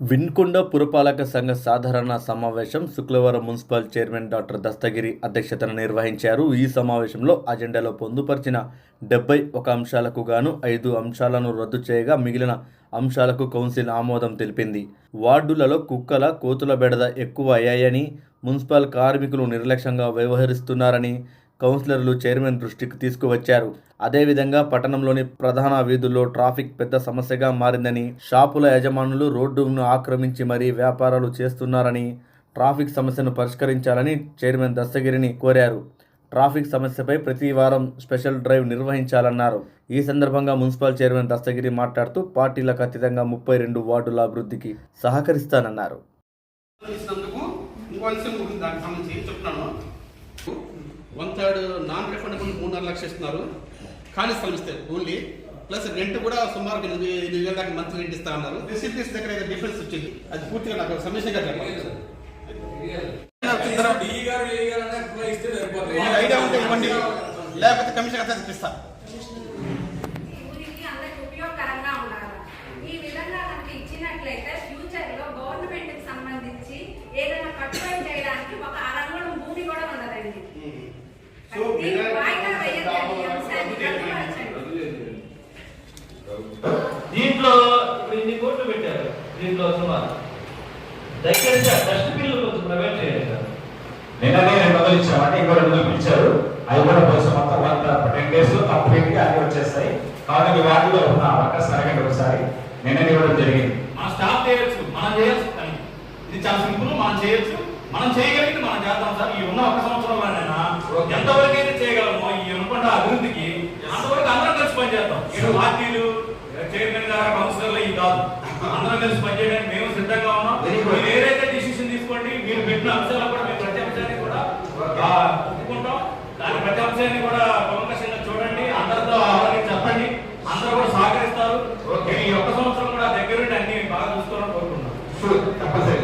విన్కొండ పురపాలక సంఘ సాధారణ సమావేశం శుక్రవారం మున్సిపల్ చైర్మన్ డాక్టర్ దస్తగిరి అధ్యక్షతన నిర్వహించారు. ఈ సమావేశంలో అజెండాలో పొందుపరిచిన డెబ్బై ఒక అంశాలకు గాను ఐదు అంశాలను రద్దు చేయగా మిగిలిన అంశాలకు కౌన్సిల్ ఆమోదం తెలిపింది. వార్డులలో కుక్కల కోతుల బెడద ఎక్కువ అయ్యాయని మున్సిపల్ కార్మికులు నిర్లక్ష్యంగా వ్యవహరిస్తున్నారని కౌన్సిలర్లు చైర్మన్ దృష్టికి తీసుకువచ్చారు. అదేవిధంగా పట్టణంలోని ప్రధాన వీధుల్లో ట్రాఫిక్ పెద్ద సమస్యగా మారిందని షాపుల యజమానులు రోడ్డును ఆక్రమించి మరీ వ్యాపారాలు చేస్తున్నారని ట్రాఫిక్ సమస్యను పరిష్కరించాలని చైర్మన్ దస్తగిరిని కోరారు. ట్రాఫిక్ సమస్యపై ప్రతి వారం స్పెషల్ డ్రైవ్ నిర్వహించాలన్నారు. ఈ సందర్భంగా మున్సిపల్ చైర్మన్ దస్తగిరి మాట్లాడుతూ పార్టీలకు అతీతంగా ముప్పై రెండు వార్డుల అభివృద్ధికి సహకరిస్తానన్నారు. వన్ థర్డ్ నాన్ రిఫండబుల్ మూడున్నర లక్షలు ఇస్తున్నారు. ఖాళీ స్థలం ఇస్తే ఓన్లీ ప్లస్ రెంట్ కూడా సుమారు ఎనిమిది ఎనిమిది వేల దాకా మంత్లీ రెంట్ ఇస్తా ఉన్నారు ఫెసిలిటీస్ దగ్గర ఏదో డిఫరెన్స్ వచ్చింది. అది పూర్తిగా నాకు సమస్యగా చెప్పాలి. ఐడియా ఉంటే ఇవ్వండి. లేకపోతే కమిషన్ అంతా ఇచ్చినట్లయితే ఫ్యూచర్లో గవర్నమెంట్కి సంబంధించి ఏదైనా కట్టుబడి చేయడానికి ఒక అరంగుళం భూమి కూడా ఉండదండి దీంట్లో ఇప్పుడు ఇన్ని కోట్లు పెట్టారు. దీంట్లో సుమారు. దయచేసి ఆ డస్ట్బిన్లు కొంచెం ప్రైవేట్ చేయాలి సార్. నిన్ననే రెండు వందలు ఇచ్చామంటే ఇంకో రెండు వందలు ఇచ్చారు. అవి కూడా మొత్తం వన్ టెన్ డేస్ కంప్లీట్గా అన్ని వచ్చేస్తాయి. కాబట్టి వాటిలో ఉన్న అవకాశం అడగండి ఒకసారి. నిన్ననే ఇవ్వడం జరిగింది. మన స్టాఫ్ చేయొచ్చు. మనం చేయొచ్చు. ఇది చాలా సింపుల్. మనం చేయొచ్చు. మనం చేయగలిగింది మనం చేద్దాం సార్. ఈ ఉన్న ఒక సంవత్సరంలోనైనా ఎంతవరకు అయితే చేయగలమో ఈ అనుకున్న అభివృద్ధికి అంతవరకు అందరం కలిసి పనిచేద్దాం ఇక్కడ పార్టీలు చైర్మన్ గారు కౌన్సిలర్లు ఈ కాదు. అందరం కలిసి పనిచేయడానికి మేము సిద్ధంగా ఉన్నాం. మీరు ఏదైతే డిసిషన్ తీసుకోండి మీరు పెట్టిన అంశాలు కూడా మేము ప్రతి అంశాన్ని కూడా ఒప్పుకుంటాం. దాని ప్రతి అంశాన్ని కూడా ప్రముఖంగా చూడండి. అందరితో అవన్నీ చెప్పండి. అందరూ కూడా సహకరిస్తారు. ఈ ఒక్క సంవత్సరం కూడా దగ్గరుండి అన్ని బాగా చూసుకోవాలని కోరుకుంటున్నాం. తప్పనిసరి